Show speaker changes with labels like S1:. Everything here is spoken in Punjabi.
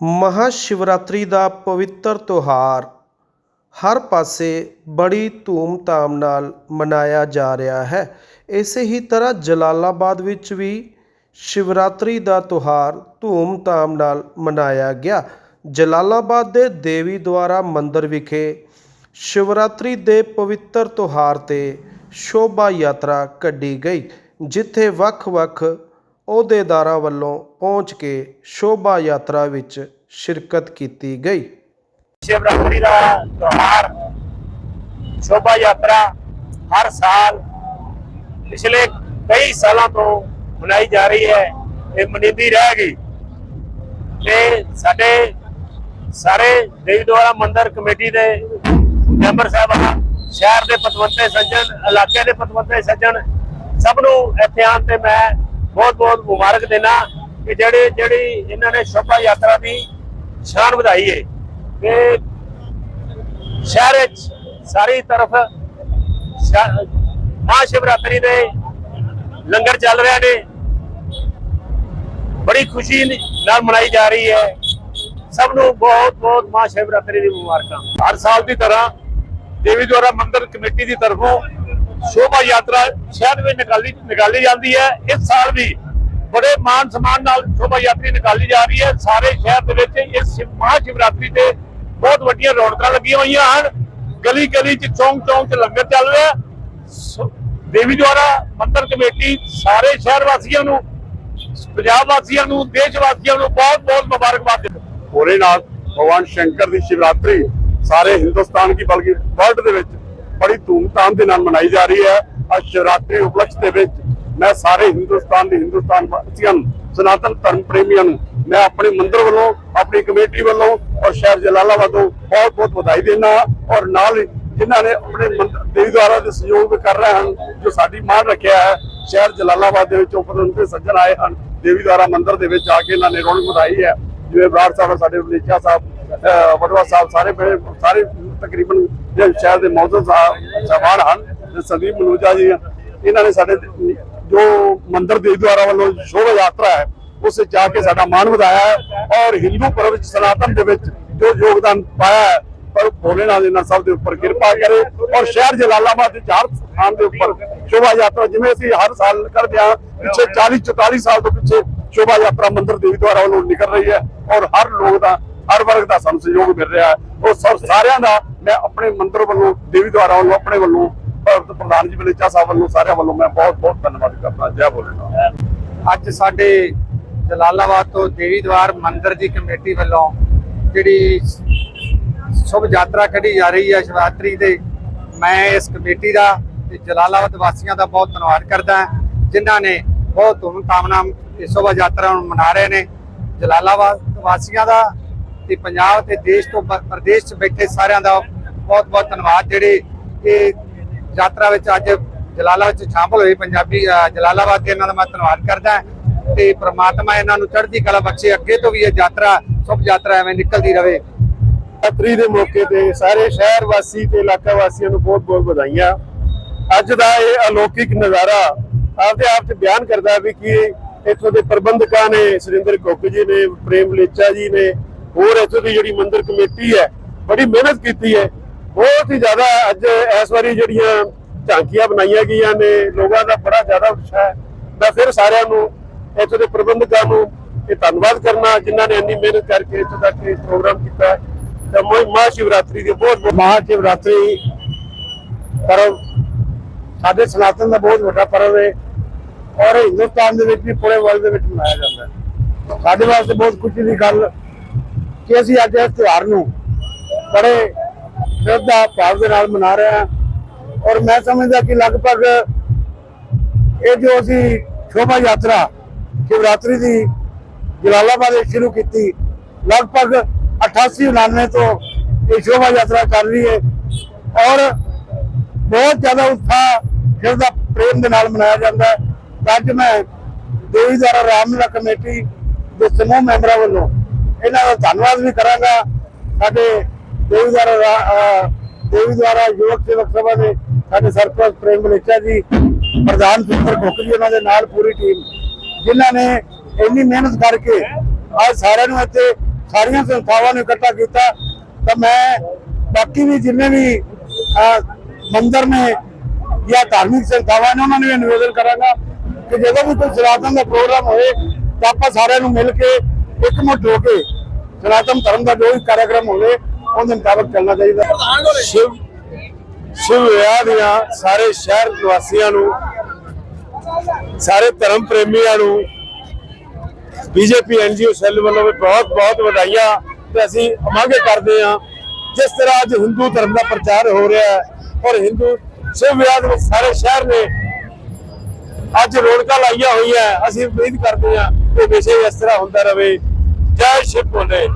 S1: ਮਹਾਂ ਸ਼ਿਵਰਾਤਰੀ ਦਾ ਪਵਿੱਤਰ ਤਿਉਹਾਰ ਹਰ ਪਾਸੇ ਬੜੀ ਧੂਮਧਾਮ ਨਾਲ ਮਨਾਇਆ ਜਾ ਰਿਹਾ ਹੈ। ਇਸੇ ਹੀ ਤਰ੍ਹਾਂ ਜਲਾਲਾਬਾਦ ਵਿੱਚ ਵੀ ਸ਼ਿਵਰਾਤਰੀ ਦਾ ਤਿਉਹਾਰ ਧੂਮਧਾਮ ਨਾਲ ਮਨਾਇਆ ਗਿਆ। ਜਲਾਲਾਬਾਦ ਦੇ ਦੇਵੀ ਦੁਆਰਾ ਮੰਦਿਰ ਵਿਖੇ ਸ਼ਿਵਰਾਤਰੀ ਦੇ ਪਵਿੱਤਰ ਤਿਉਹਾਰ 'ਤੇ ਸ਼ੋਭਾ ਯਾਤਰਾ ਕੱਢੀ ਗਈ, ਜਿੱਥੇ ਵੱਖ-ਵੱਖ ਅਹੁਦੇਦਾਰਾਂ ਵੱਲੋਂ ਪਹੁੰਚ ਕੇ ਸ਼ੋਭਾ ਯਾਤਰਾ ਵਿੱਚ ਸ਼ਿਰਕਤ ਕੀਤੀ ਗਈ।
S2: ਸ਼ਿਵਰਾਤਰੀ ਦਾ ਤਿਉਹਾਰ, ਸ਼ੋਭਾ ਯਾਤਰਾ ਹਰ ਸਾਲ ਪਿਛਲੇ ਕਈ ਸਾਲਾਂ ਤੋਂ ਮਨਾਈ ਜਾ ਰਹੀ ਹੈ, ਇਹ ਮਨੀਦੀ ਰਹਿ ਗਈ। ਤੇ ਸਾਡੇ ਸਾਰੇ ਦੇਵੀ ਦੁਆਰਾ ਮੰਦਿਰ ਕਮੇਟੀ ਦੇ ਮੈਂਬਰ ਸਾਹਿਬਾਨ, ਸ਼ਹਿਰ ਦੇ ਪਤਵੰਤੇ ਸੱਜਣ, ਇਲਾਕੇ ਦੇ ਪਤਵੰਤੇ ਸੱਜਣ, ਸਭ ਨੂੰ ਇੱਥੇ ਆਉਣ ਤੇ ਮੈਂ ਬਹੁਤ ਬਹੁਤ ਮੁਬਾਰਕ ਦੇਣਾ ਕਿ ਜਿਹੜੇ, ਜਿਹੜੀ ਇਹਨਾਂ ਨੇ ਸ਼ੋਭਾ ਯਾਤਰਾ ਦੀ ਸ਼ਾਨ ਵਧਾਈ ਹੈ ਤੇ ਸ਼ਹਿਰ ਵਿੱਚ ਸਾਰੀ ਤਰਫ ਮਹਾ ਸ਼ਿਵਰਾਤਰੀ ਦੇ ਲੰਗਰ ਚੱਲ ਰਹੇ ਨੇ। ਬੜੀ ਖੁਸ਼ੀ ਨਾਲ ਮਨਾਈ ਜਾ ਰਹੀ ਹੈ ਸਭ ਨੂੰ ਬਹੁਤ ਬਹੁਤ ਮਹਾ ਸ਼ਿਵਰਾਤਰੀ ਦੀ ਮੁਬਾਰਕਾਂ। ਹਰ ਸਾਲ ਦੀ ਤਰ੍ਹਾਂ ਦੇਵੀ ਦੁਆਰਾ ਮੰਦਿਰ ਕਮੇਟੀ ਦੀ ਤਰਫੋਂ ਸ਼ੋਭਾ ਯਾਤਰਾ ਸ਼ਹਿਰ ਵਿੱਚ ਨਿਕਾਲੀ ਨਿਕਾਲੀ ਜਾਂਦੀ ਹੈ। ਇਸ ਸਾਲ ਵੀ ਬੜੇ ਮਾਨ ਸਨਮਾਨ ਨਾਲ ਸ਼ੋਭਾ ਯਾਤਰੀ ਨਿਕਾਲੀ ਜਾ ਰਹੀ ਹੈ। ਸਾਰੇ ਸ਼ਹਿਰ ਦੇ ਵਿੱਚ ਇਸ ਮਹਾ ਸ਼ਿਵਰਾਤਰੀ ਤੇ ਬਹੁਤ ਵੱਡੀਆਂ ਰੌਣਕਾਂ ਲੱਗੀਆਂ ਹੋਈਆਂ ਹਨ। ਗਲੀ ਗਲੀ ਚ ਚੌਂਕ ਚੌਂਕ ਚ ਲੰਗਰ ਚੱਲ ਰਿਹਾ। ਦੇਵੀ ਦੁਆਰਾ ਮੰਦਰ ਕਮੇਟੀ ਸਾਰੇ ਸ਼ਹਿਰ ਵਾਸੀਆਂ ਨੂੰ, ਪੰਜਾਬ ਵਾਸੀਆਂ ਨੂੰ, ਦੇਸ਼ ਵਾਸੀਆਂ ਨੂੰ ਬਹੁਤ ਬਹੁਤ ਮੁਬਾਰਕਬਾਦ ਦਿੰਦੇ
S3: ਹੋਰੇ ਨਾਲ ਭਗਵਾਨ ਸ਼ੰਕਰ ਦੀ ਸ਼ਿਵਰਾਤਰੀ ਸਾਰੇ ਹਿੰਦੁਸਤਾਨ ਕੀ ਬਲਕਿ ਵਰਲਡ ਦੇ ਵਿੱਚ ਬੜੀ ਧੂਮਧਾਮ ਦੇ ਨਾਲ ਮਨਾਈ ਜਾ ਰਹੀ ਹੈ। ਅੱਜ ਸ਼ਿਵਰਾਤਰੀ ਉਪਲਕਸ਼ ਦੇ ਵਿੱਚ ਮੈਂ ਸਾਰੇ ਹਿੰਦੁਸਤਾਨ ਦੇ ਹਿੰਦੁਸਤਾਨ ਵਾਸੀਆਂ ਨੂੰ, ਸਨਾਤਨ ਧਰਮ ਪ੍ਰੇਮੀਆਂ ਨੂੰ, ਮੈਂ ਆਪਣੇ ਮੰਦਿਰ ਵੱਲੋਂ, ਆਪਣੀ ਕਮੇਟੀ ਵੱਲੋਂ ਔਰ ਸ਼ਹਿਰ ਜਲਾਲਾਬਾਦ ਤੋਂ ਬਹੁਤ ਬਹੁਤ ਵਧਾਈ ਦੇਣਾ ਔਰ ਨਾਲ ਜਿਨ੍ਹਾਂ ਨੇ ਆਪਣੇ ਮੰਦਿਰ ਦੇਵੀ ਦੁਆਰਾ ਦੇ ਸਹਿਯੋਗ ਕਰ ਰਹੇ ਹਨ, ਜੋ ਸਾਡੀ ਮਾਣ ਰੱਖਿਆ ਹੈ, ਸ਼ਹਿਰ ਜਲਾਲਾਬਾਦ ਦੇ ਵਿੱਚ ਉਪਰੰਤ ਸੱਜਣ ਆਏ ਹਨ, ਦੇਵੀ ਦੁਆਰਾ ਮੰਦਿਰ ਦੇ ਵਿੱਚ ਆ ਕੇ ਇਹਨਾਂ ਨੇ ਰੌਣਕ ਵਧਾਈ ਹੈ। ਜਿਵੇਂ ਬਰਾੜ ਸਾਹਿਬ, ਸਾਡੇ ਵਲੇਚਾ ਸਾਹਿਬ, ਅਹ, ਵਡਵਾ ਸਾਹਿਬ, ਸਾਰੇ ਸਾਰੇ ਤਕਰੀਬਨ ਜਿਹੜੇ ਸ਼ਹਿਰ ਦੇ ਮੌਜੂਦ ਸਾਹਿਬਾਨ ਹਨ ਸੰਦੀਪ ਮਨੂਜਾ ਜੀ, ਇਹਨਾਂ ਨੇ ਸਾਡੇ ਜੋ ਮੰਦਿਰ ਦੇਵੀ ਦੁਆਰਾ ਵੱਲੋਂ ਸ਼ੋਭਾ ਯਾਤਰਾ ਹੈ, ਉਸ ਵਿੱਚ ਜਾ ਕੇ ਸਾਡਾ ਮਾਣ ਵਧਾਇਆ ਔਰ ਹਿੰਦੂ ਪਰਵ ਵਿੱਚ ਸਨਾਤਨ ਦੇ ਵਿੱਚ ਜੋ ਯੋਗਦਾਨ ਪਾਇਆ ਹੈ, ਪਰ ਭੋਲੇਨਾਥ ਇਹਨਾਂ ਸਭ ਦੇ ਉੱਪਰ ਕਿਰਪਾ ਕਰੇ ਔਰ ਸ਼ਹਿਰ ਜਲਾਲਾਬਾਦ ਦੇ ਚਾਰ ਸਥਾਨ ਦੇ ਉੱਪਰ ਸ਼ੋਭਾ ਯਾਤਰਾ, ਜਿਵੇਂ ਅਸੀਂ ਹਰ ਸਾਲ ਕਰਦੇ ਹਾਂ, ਪਿੱਛੇ 40 44 ਸਾਲ ਤੋਂ ਪਿੱਛੇ ਸ਼ੋਭਾ ਯਾਤਰਾ ਮੰਦਰ ਦੇਵੀ ਦੁਆਰਾ ਵੱਲੋਂ ਨਿਕਲ ਰਹੀ ਹੈ ਔਰ ਹਰ ਲੋਕ ਦਾ ਹਰ ਵਰਗ ਦਾ ਸਾਨੂੰ ਸਹਿਯੋਗ ਮਿਲ ਰਿਹਾ ਹੈ। ਉਹ ਸਭ ਸਾਰਿਆਂ ਦਾ ਮੈਂ ਆਪਣੇ ਮੰਦਿਰ ਵੱਲੋਂ ਦੇਵੀ ਦੁਆਰਾ ਵੱਲੋਂ ਆਪਣੇ ਵੱਲੋਂ ਪ੍ਰਧਾਨ ਜੀ ਬਲੇਚਾ ਸਾਹਿਬ ਵੱਲੋਂ ਸਾਰਿਆਂ ਵੱਲੋਂ ਮੈਂ ਬਹੁਤ ਬਹੁਤ ਧੰਨਵਾਦ ਕਰਦਾ। ਜੈ ਭੋਲੇਨਾਥ
S4: ਅੱਜ ਸਾਡੇ ਜਲਾਲਾਬਾਦ ਤੋਂ ਦੇਵੀ ਦਵਾਰ ਮੰਦਿਰ ਦੀ ਕਮੇਟੀ ਵੱਲੋਂ ਜਿਹੜੀ ਸ਼ੁਭ ਯਾਤਰਾ ਕੱਢੀ ਜਾ ਰਹੀ ਹੈ ਸ਼ਿਵਰਾਤਰੀ ਦੇ ਮੈਂ ਇਸ ਕਮੇਟੀ ਦਾ ਤੇ ਜਲਾਲਾਬਾਦ ਵਾਸੀਆਂ ਦਾ ਬਹੁਤ ਧੰਨਵਾਦ ਕਰਦਾ ਹਾਂ, ਜਿਨ੍ਹਾਂ ਨੇ ਬਹੁਤ ਧੂਮਧਾਮ ਨਾਲ ਇਸ ਸ਼ੋਭਾ ਯਾਤਰਾ ਨੂੰ ਮਨਾ ਰਹੇ ਨੇ। ਜਲਾਲਾਬਾਦ ਵਾਸੀਆਂ ਦਾ ਤੇ ਪੰਜਾਬ ਤੇ ਦੇਸ਼ ਤੋਂ ਪ੍ਰਦੇਸ਼ 'ਚ ਬੈਠੇ ਸਾਰਿਆਂ ਦਾ ਬਹੁਤ ਬਹੁਤ ਧੰਨਵਾਦ। ਜਿਹੜੇ ਇਹ ਯਾਤਰਾ ਵਿੱਚ ਅੱਜ ਜਲਾਲਾਬਾਦ 'ਚ ਸ਼ਾਮਲ ਹੋਏ ਪੰਜਾਬੀ ਜਲਾਲਾਬਾਦ ਦੇ, ਇਹਨਾਂ ਦਾ ਮੈਂ ਧੰਨਵਾਦ ਕਰਦਾ। ਤੇ ਪ੍ਰਮਾਤਮਾ ਇਹਨਾਂ ਨੂੰ ਚੜ੍ਹਦੀ ਕਲਾ ਬਖਸ਼ੇ, ਅੱਗੇ ਤੋਂ ਵੀ ਇਹ ਯਾਤਰਾ, ਸ਼ੁਭ ਯਾਤਰਾ ਐਵੇਂ ਨਿਕਲਦੀ ਰਹੇ
S3: ਸ਼ਿਵਰਾਤਰੀ ਦੇ ਮੌਕੇ ਤੇ ਸਾਰੇ ਸ਼ਹਿਰ ਵਾਸੀ ਤੇ ਇਲਾਕਾ ਵਾਸੀਆਂ ਨੂੰ ਬਹੁਤ ਬਹੁਤ ਵਧਾਈਆਂ। ਅੱਜ ਦਾ ਇਹ ਅਲੌਕਿਕ ਨਜ਼ਾਰਾ ਆਪਦੇ ਆਪ ਚ ਬਿਆਨ ਕਰਦਾ ਵੀ ਕਿ ਇੱਥੋਂ ਦੇ ਪ੍ਰਬੰਧਕਾਂ ਨੇ, ਸੁਰਿੰਦਰ ਗੁੱਕ ਜੀ ਨੇ, ਪ੍ਰੇਮ ਲੇਚਾ ਜੀ ਨੇ ਹੋਰ ਇੱਥੋਂ ਦੀ ਜਿਹੜੀ ਮੰਦਿਰ ਕਮੇਟੀ ਹੈ, ਬੜੀ ਮਿਹਨਤ ਕੀਤੀ ਹੈ। ਬਹੁਤ ਹੀ ਜ਼ਿਆਦਾ ਅੱਜ ਇਸ ਵਾਰੀ ਜਿਹੜੀਆਂ ਝਾਂਕੀਆਂ ਬਣਾਈਆਂ ਗਈਆਂ ਨੇ, ਲੋਕਾਂ ਦਾ ਬੜਾ ਜ਼ਿਆਦਾ ਉਤਸ਼ਾਹ ਹੈ। ਮੈਂ ਫਿਰ ਸਾਰਿਆਂ ਨੂੰ ਇੱਥੋਂ ਦੇ ਪ੍ਰਬੰਧਕਾਂ ਨੂੰ ਇਹ ਧੰਨਵਾਦ ਕਰਨਾ, ਜਿਨ੍ਹਾਂ ਨੇ ਇੰਨੀ ਮਿਹਨਤ ਕਰਕੇ ਇੱਥੋਂ ਤੱਕ ਇਹ ਪ੍ਰੋਗਰਾਮ ਕੀਤਾ ਹੈ। ਤਾਂ ਮਹਾ ਸ਼ਿਵਰਾਤਰੀ ਦੇ ਬਹੁਤ ਬਹੁਤ ਮਹਾ ਸ਼ਿਵਰਾਤਰੀ ਪਰਵ ਸਾਡੇ ਸਨਾਤਨ ਦਾ ਬਹੁਤ ਵੱਡਾ ਪਰਵ ਹੈ ਔਰ ਹਿੰਦੁਸਤਾਨ ਦੇ ਵਿੱਚ ਵੀ ਪੂਰੇ ਵਰਲਡ ਦੇ ਵਿੱਚ ਮਨਾਇਆ ਜਾਂਦਾ ਹੈ। ਸਾਡੇ ਵਾਸਤੇ ਬਹੁਤ ਖੁਸ਼ੀ ਦੀ ਗੱਲ ਕਿ ਅਸੀਂ ਅੱਜ ਇਸ ਤਿਉਹਾਰ ਨੂੰ ਬੜੇ ਸ਼ਰਧਾ ਭਾਵ ਦੇ ਨਾਲ ਮਨਾ ਰਹੇ ਹਾਂ। ਔਰ ਮੈਂ ਸਮਝਦਾ ਕਿ ਲਗਭਗ ਇਹ ਜੋ ਅਸੀਂ ਸ਼ੋਭਾ ਯਾਤਰਾ, ਸ਼ਿਵਰਾਤਰੀ ਦੀ ਜਲਾਲਾਬਾਦ ਵਿੱਚ ਸ਼ੁਰੂ ਕੀਤੀ, ਲਗਭਗ 88 99 ਤੋਂ ਇਹ ਸ਼ੋਭਾ ਯਾਤਰਾ ਕਰ ਰਹੀ ਹੈ। ਔਰ ਬਹੁਤ ਜ਼ਿਆਦਾ ਉਤਸ਼ਾਹ ਸ਼ਰਧਾ ਪ੍ਰੇਮ ਦੇ ਨਾਲ ਮਨਾਇਆ ਜਾਂਦਾ ਹੈ। ਤਾਂ ਅੱਜ ਮੈਂ ਦੇਵੀਦਾਰਾ ਰਾਮਲਾ ਕਮੇਟੀ ਦੇ ਸਮੂਹ ਮੈਂਬਰਾਂ ਵੱਲੋਂ ਇਹਨਾਂ ਦਾ ਧੰਨਵਾਦ ਵੀ ਕਰਾਂਗਾ। ਸਾਡੇ ਦੇਵੀ ਦਾਰਾ ਯੁਵਕ ਸੇਵਕ ਸਭਾ ਦੇ ਸਾਡੇ ਸਰਪੰਚ ਪ੍ਰੇਮ ਬਲੇਚਾ ਜੀ ਪ੍ਰਧਾਨ ਸੁੰਦਰ ਕੋਕ ਉਹਨਾਂ ਦੇ ਨਾਲ ਪੂਰੀ ਟੀਮ ਜਿਨ੍ਹਾਂ ਨੇ ਇੰਨੀ ਮਿਹਨਤ ਕਰਕੇ ਅੱਜ ਸਾਰਿਆਂ ਨੂੰ ਇੱਥੇ
S2: ਸਾਰੀਆਂ ਸੰਸਥਾਵਾਂ ਨੂੰ ਇਕੱਠਾ ਕੀਤਾ। ਤਾਂ ਮੈਂ ਬਾਕੀ ਵੀ ਜਿੰਨੇ ਵੀ ਅਹ, ਮੰਦਿਰ ਨੇ ਜਾਂ ਧਾਰਮਿਕ ਸੰਸਥਾਵਾਂ ਨੇ ਉਹਨਾਂ ਨੂੰ ਇਹ ਨਿਵੇਦਨ ਕਰਾਂਗਾ ਕਿ ਜਦੋਂ ਵੀ ਕੋਈ ਸਨਾਤਨ ਦਾ ਪ੍ਰੋਗਰਾਮ ਹੋਏ ਤਾਂ ਆਪਾਂ ਸਾਰਿਆਂ ਨੂੰ ਮਿਲ ਕੇ ਇਕਮੁੱਠ ਹੋ ਕੇ। ਸਨਾਤਨ ਧਰਮ ਦਾ ਜੋ ਵੀ ਕਾਰਜਕ੍ਰਮ ਹੋਵੇ, ਉਹਦੇ ਮੁਤਾਬਕ ਚੱਲਣਾ ਚਾਹੀਦਾ। ਸ਼ਿਵ ਸ਼ਿਵ ਵਿਆਹ ਦੀਆਂ ਸਾਰੇ ਸ਼ਹਿਰ ਨਿਵਾਸੀਆਂ ਨੂੰ, ਸਾਰੇ ਧਰਮ ਪ੍ਰੇਮੀਆਂ ਨੂੰ, ਬੀਜੇਪੀ, ਐਨਜੀਓ, ਸੈੱਲ ਵੱਲੋਂ ਵੀ ਬਹੁਤ ਬਹੁਤ ਵਧਾਈਆਂ ਤੇ ਅਸੀਂ ਉਮੰਗ ਕਰਦੇ ਹਾਂ। ਜਿਸ ਤਰ੍ਹਾਂ ਅੱਜ ਹਿੰਦੂ ਧਰਮ ਦਾ ਪ੍ਰਚਾਰ ਹੋ ਰਿਹਾ ਹੈ ਔਰ ਹਿੰਦੂ ਸ਼ਿਵ ਵਿਆਹ ਦੇ ਸਾਰੇ ਸ਼ਹਿਰ ਨੇ ਅੱਜ ਰੌਣਕਾਂ ਲਾਈਆਂ ਹੋਈਆਂ। ਅਸੀਂ ਉਮੀਦ ਕਰਦੇ ਹਾਂ ਕਿ ਵਿਸ਼ੇ ਇਸ ਤਰ੍ਹਾਂ ਹੁੰਦਾ ਰਹੇ। ਜੈ ਸ਼ਿਵ ਭੋਲੇ